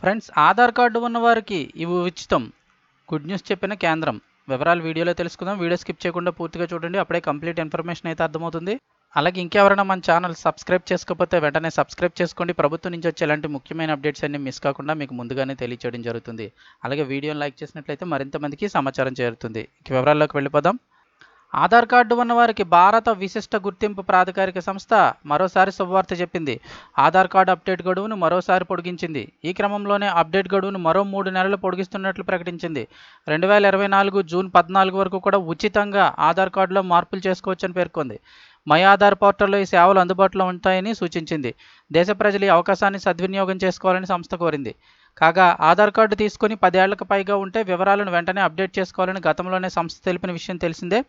Friends Aadhaar card ఉన్న వారికి ఇవి ఉచితం. గుడ్ న్యూస్ చెప్పిన కేంద్రం. వివరాలు వీడియోలో తెలుసుకుందాం. వీడియో స్కిప్ చేయకుండా పూర్తిగా చూడండి. అప్పుడే కంప్లీట్ ఇన్ఫర్మేషన్ అయితే అర్థమవుతుంది. అలాగే ఇంకెవరైనా మన ఛానల్ సబ్స్క్రైబ్ చేసుకోకపోతే వెంటనే సబ్స్క్రైబ్ చేసుకోండి. ప్రభుత్వం నుంచి వచ్చే ఇలాంటి ముఖ్యమైన అప్డేట్స్ అన్ని మిస్ కాకుండా మీకు ముందుగానే తెలియచేయడం జరుగుతుంది. అలాగే వీడియోని లైక్ చేసినట్లయితే మరింత మందికి సమాచారం చేరుతుంది. ఇక వివరాల్లోకి వెళ్ళిపోదాం. ఆధార్ కార్డు ఉన్నవారికి భారత విశిష్ట గుర్తింపు ప్రాధికారిక సంస్థ మరోసారి శుభవార్త చెప్పింది. ఆధార్ కార్డు అప్డేట్ గడువును మరోసారి పొడిగించింది. ఈ క్రమంలోనే అప్డేట్ గడువును మరో మూడు నెలలు పొడిగిస్తున్నట్లు ప్రకటించింది. రెండు వేల ఇరవై నాలుగు జూన్ పద్నాలుగు వరకు కూడా ఉచితంగా ఆధార్ కార్డులో మార్పులు చేసుకోవచ్చని పేర్కొంది. మై ఆధార్ పోర్టల్లో ఈ సేవలు అందుబాటులో ఉంటాయని సూచించింది. దేశ ప్రజలు ఈ అవకాశాన్ని సద్వినియోగం చేసుకోవాలని సంస్థ కోరింది. కాగా ఆధార్ కార్డు తీసుకుని పదేళ్ళకు పైగా ఉంటే వివరాలను వెంటనే అప్డేట్ చేసుకోవాలని గతంలోనే సంస్థ తెలిపిన విషయం తెలిసిందే.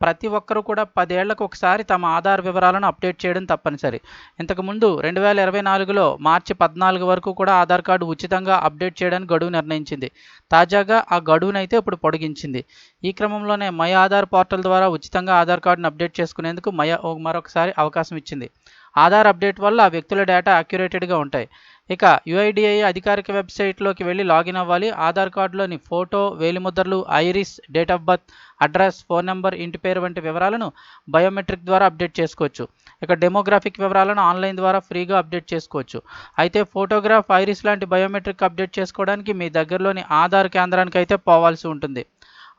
ప్రతి ఒక్కరూ కూడా పదేళ్ళకు ఒకసారి తమ ఆధార్ వివరాలను అప్డేట్ చేయడం తప్పనిసరి. ఇంతకుముందు రెండు వేల ఇరవై నాలుగులో మార్చి పద్నాలుగు వరకు కూడా ఆధార్ కార్డు ఉచితంగా అప్డేట్ చేయడానికి గడువు నిర్ణయించింది. తాజాగా ఆ గడువునైతే ఇప్పుడు పొడిగించింది. ఈ క్రమంలోనే మై ఆధార్ పోర్టల్ ద్వారా ఉచితంగా ఆధార్ కార్డును అప్డేట్ చేసుకునేందుకు మయ మరొకసారి అవకాశం ఇచ్చింది. ఆధార్ అప్డేట్ వల్ల వ్యక్తుల డేటా అక్యురేటెడ్గా ఉంటాయి. ఇక యుఐడిఐ అధికారిక వెబ్సైట్లోకి వెళ్ళి లాగిన్ అవ్వాలి. ఆధార్ కార్డులోని photo వేలిముద్రలు iris date of birth address phone number ఇంటి పేరు వంటి వివరాలను బయోమెట్రిక్ ద్వారా అప్డేట్ చేసుకోవచ్చు. ఇక డెమోగ్రాఫిక్ వివరాలను ఆన్లైన్ ద్వారా ఫ్రీగా అప్డేట్ చేసుకోవచ్చు. అయితే ఫోటోగ్రాఫ్ ఐరిస్ లాంటి బయోమెట్రిక్ అప్డేట్ చేసుకోవడానికి మీ దగ్గరలోని ఆధార్ కేంద్రానికి అయితే పోవాల్సి ఉంటుంది.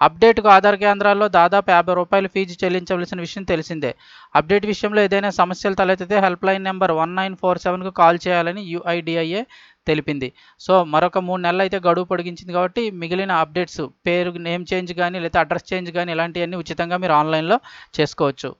అప్డేట్కు ఆధార్ కేంద్రాల్లో దాదాపు యాభై రూపాయలు ఫీజు చెల్లించవలసిన విషయం తెలిసిందే. అప్డేట్ విషయంలో ఏదైనా సమస్యలు తలెత్తితే helpline number one nine four సెవెన్కు call చేయాలని యుఐడిఐఏ తెలిపింది. సో మరొక మూడు నెలలు అయితే గడువు పొడిగించింది కాబట్టి మిగిలిన అప్డేట్స్ పేరు నేమ్ చేంజ్ కానీ లేదా అడ్రస్ చేంజ్ కానీ ఇలాంటివన్నీ ఉచితంగా మీరు ఆన్లైన్లో చేసుకోవచ్చు.